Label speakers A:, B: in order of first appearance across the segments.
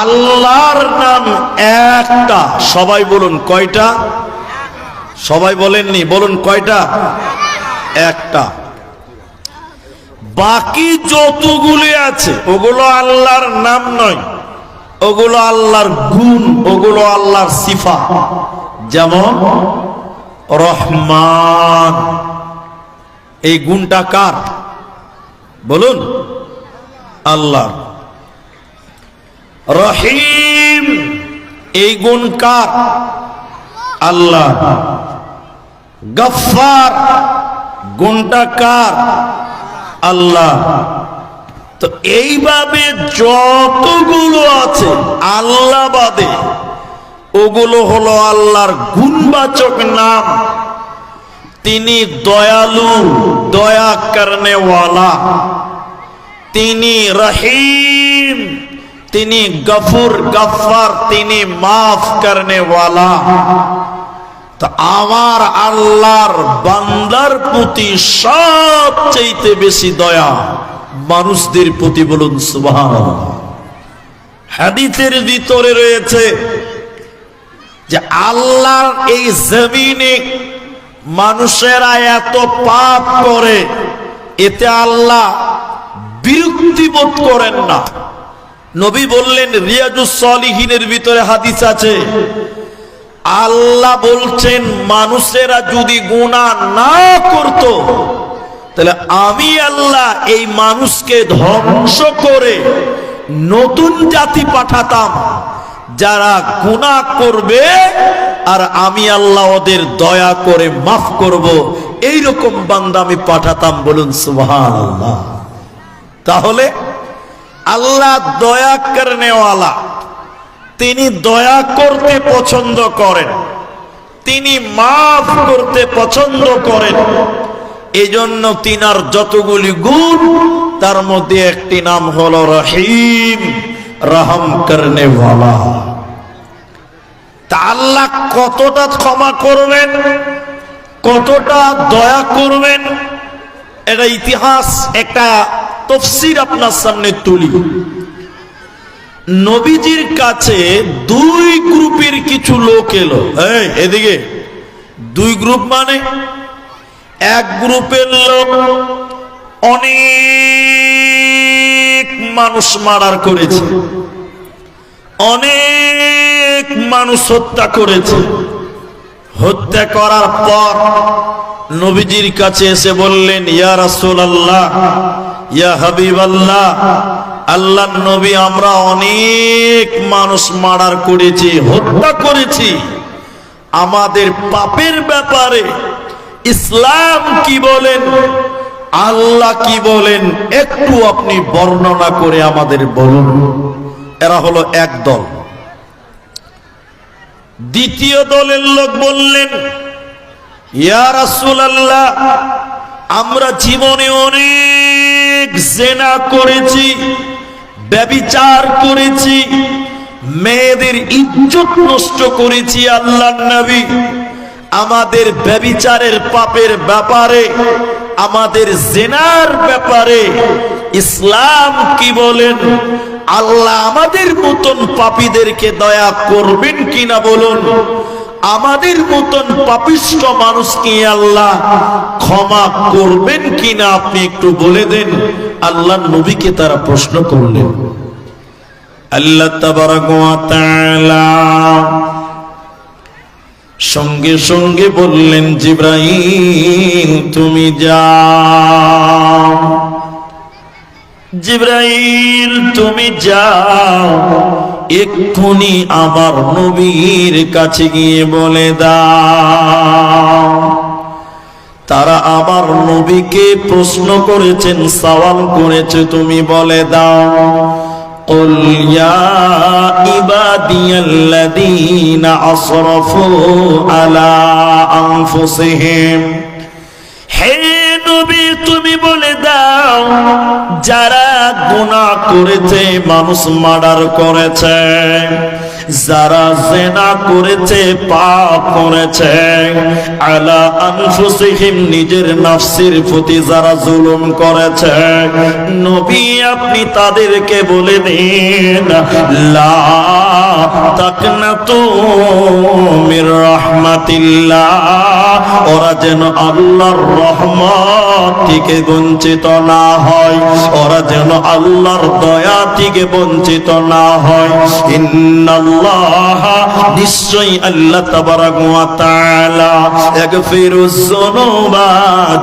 A: আল্লাহর নাম একটা। সবাই বলুন কয়টা? সবাই বলেননি, বলুন কয়টা? একটা। বাকি যতগুলি আছে, ওগুলো আল্লাহর নাম নয়, ওগুলো আল্লাহর গুণ, ওগুলো আল্লাহর সিফা যেমন, রহমান। এই গুণটা কার? বলুন আল্লাহ রহিম। এই গুণ কার? আল্লাহ। গফার গুণটা কার? আল্লাহ। তো এইভাবে যতগুলো আছে, আল্লাহ বাদে, ওগুলো হলো আল্লাহর গুণবাচক নাম। তিনি দয়ালু, দয়া করনেওয়ালা। তিনি রহিম। তিনি গফুর গফার তিনি মাফ করনেওয়ালা তো আমার আল্লাহর বান্দার প্রতি সবচেয়ে বেশি দয়া মানুষদের প্রতি বলুন সুবহান হাদিসের ভিতরে রয়েছে যে আল্লাহর এই জমিনে মানুষেরা এত পাপ করে, এতে আল্লাহ বিরক্তি বোধ করেন না। নবী বললেন, রিয়াজুস সলিহিনের ভিতরে হাদিস আছে। আল্লাহ বলছেন, মানুষেরা যদি গুণা না করত, তাহলে আমি আল্লাহ এই মানুষকে ধ্বংস করে নতুন জাতি পাঠাতাম, যারা গুণা করবে আর আমি আল্লাহ ওদের দয়া করে মাফ করব। এই রকম বান্দা আমি পাঠাতাম বলুন সুবহান তাহলে আল্লাহ দয়া করনেওয়ালা। তিনি দয়া করতে পছন্দ করেন। তিনি মাফ করতে পছন্দ করেন। এজন্য তিনার যতগুলি গুণ, তার মধ্যে একটি নাম হলো রহিম, রহম করনে তা আল্লাহ কতটা ক্ষমা করবেন, কতটা দয়া করবেন, এটা ইতিহাস, একটা তফসির আপনার সামনে তুলি। নবীজির কাছে দুই গ্রুপের কিছু লোক এলো। এদিকে। দুই গ্রুপ মানে? এক গ্রুপের লোক অনেক মানুষ মারার করেছে। অনেক মানুষ হত্যা করেছে। হত্যা করার পর নবীজির কাছে এসে বললেন, ইয়া আল্লাহ ইয়া হাবিব আল্লাহ নবী আমরা অনেক মানুষ মারার করেছি, হত্যা করেছি। আমাদের পাপের ব্যাপারে ইসলাম কি বলেন, আল্লাহ কি বলেন, একটু আপনি বর্ণনা করে আমাদের বলুন। এরা হলো এক দল। দ্বিতীয় দলের লোক বললেন, ইয়া রাসূলুল্লাহ, আমরা জীবনে অনেক জেনা করেছি, ব্যবিচার করেছি, মেয়েদের ইজ্জত নষ্ট করেছি আল্লাহ নবী। আমাদের ব্যবিচারের পাপের ব্যাপারে, আমাদের জেনার ব্যাপারে ইসলাম কি বলেন? আল্লাহ আমাদের মতন পাপীদেরকে দয়া করবেন কিনা বলুন? আমাদের মতন পাপিষ্ট মানুষকে আল্লাহ ক্ষমা করবেন কিনা আপনি একটু বলে দেন। আল্লাহ নবীকে তারা প্রশ্ন করলেন। আল্লাহ সঙ্গে সঙ্গে বললেন, জিব্রাইল, তুমি যাও। জিব্রাইল, তুমি যাও। এক্ষুনি আমার নবীর কাছে গিয়ে বলে দাও তারা আমার নবীকে প্রশ্ন করেছেন সওয়াল করেছে তুমি বলে দাও قل يا عبادي الذين أسرفوا على أنفسهم হে নবী তুমি বলে দাও যারা গুণা করেছে মানুষ মার্ডার করেছে। যারা জেনা করেছে, পাপ করেছে, আলা আনফুসিহিম, নিজের নাফসির প্রতি যারা জুলুম করেছে, নবী আপনি তাদেরকে বলে দিন, লা তাকনাতু মির রাহমাতিল্লাহ, ওরা যেন আল্লাহর রহমত থেকে বঞ্চিত না হয়, ওরা যেন আল্লাহর দয়া থেকে বঞ্চিত না হয়। ইন্নাল্লাহ নিশ্চয়ই আল্লাহ তাবারাক ওয়া তাআলা ইয়াগফিরুজ যুনুবা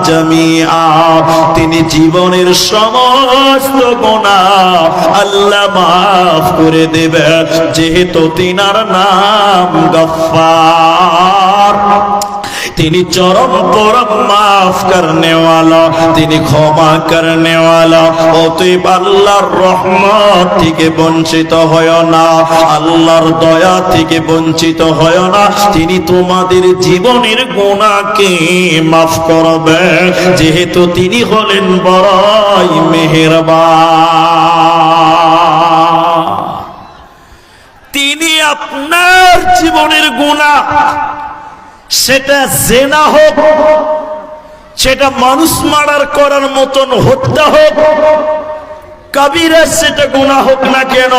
A: জামিআ। তিনি জীবনের সমস্ত গুনাহ আল্লাহ মাফ করে দেবেন, যেহেতু তিনার নাম গফফার। তিনি চরম পরম মাফ করনে তিনি ক্ষমা করনে অতএব আল্লাহর রহমত থেকে বঞ্চিত হয় না, আল্লাহর দয়া থেকে বঞ্চিত হয় না। তিনি তোমাদের জীবনের গুণাকে মাফ করবে, যেহেতু তিনি হলেন বড়ই মেহেরবান। তিনি আপনার জীবনের গুণা সেটা জেনা হোক, সেটা মানুষ মারার করার মতন হত্যা হোক, কাবিরা সেটা গুণা হোক না কেন,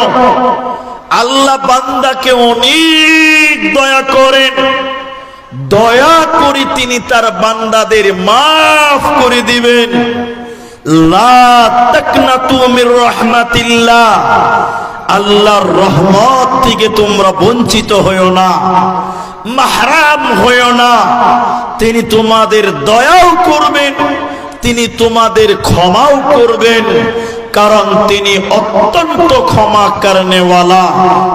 A: আল্লাহ বান্দাকে অনেক দয়া করেন। দয়া করে তিনি তার বান্দাদের মাফ করে দিবেন। আল্লাহর রহমত থেকে তোমরা বঞ্চিত হইও না। মাহরাম হইও না। তিনি তোমাদের দয়াও করবেন, তিনি তোমাদের ক্ষমাও করবেন, কারণ তিনি অত্যন্ত ক্ষমা কারণেওয়ালা।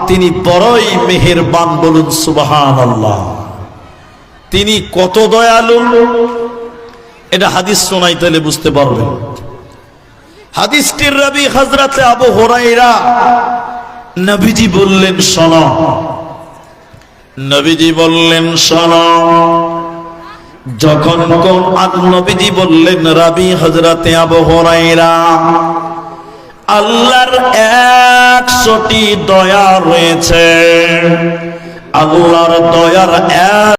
A: তিনি বড়ই মেহেরবান বলুন সুবাহান আল্লাহ তিনি কত দয়ালু। এটা হাদিস শোনাই তাহলে বুঝতে পারবেন। হাদিসটির রবি হজরতে আবু হরাইরা নবীজি বললেন, শোনো নবীজি বললেন, শোনো। যখন কোন নবীজি বললেন, রাবি হজরতে আবহরাইরা আল্লাহর একশোটি দয়া রয়েছে। আল্লাহর দয়ার এক